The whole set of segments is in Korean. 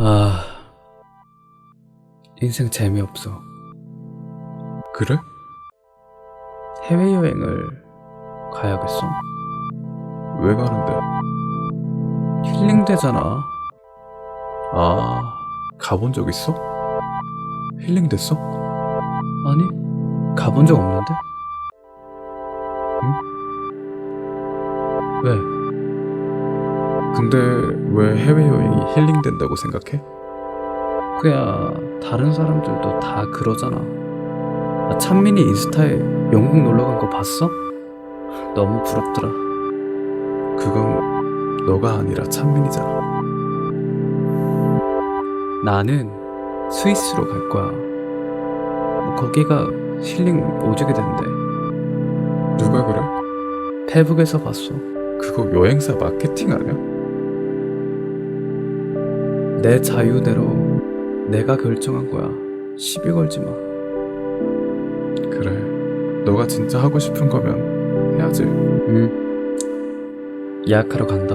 아, 인생 재미없어. 그래? 해외여행을 가야겠어. 왜 가는데? 힐링되잖아. 아, 가본 적 있어? 힐링 됐어? 아니, 가본 적 없는데? 응? 왜? 근데 왜 해외여행이 힐링 된다고 생각해? 그야 다른 사람들도 다 그러잖아. 아, 찬민이 인스타에 영국 놀러 간 거 봤어? 너무 부럽더라. 그건 너가 아니라 찬민이잖아. 나는 스위스로 갈 거야. 뭐 거기가 힐링 오지게 된대. 누가 그래? 페북에서 봤어. 그거 여행사 마케팅 아니야? 내 자유대로 내가 결정한 거야. 시비 걸지 마. 그래. 너가 진짜 하고 싶은 거면 해야지. 응. 예약하러 간다.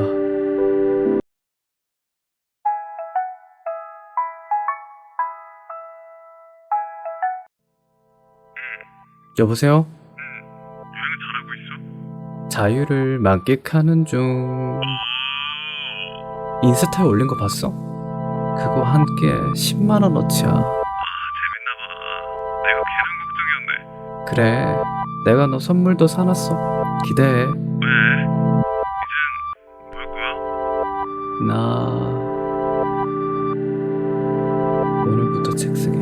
여보세요? 여행 잘하고 있어? 자유를 만끽하는 중. 인스타에 올린 거 봤어? 그거 한 끼에 10만원어치야. 아, 재밌나봐. 내가 괜한 걱정이었네. 그래. 내가 너 선물도 사놨어. 기대해. 왜? 이젠 뭘 거야? 나 오늘부터 책 쓸.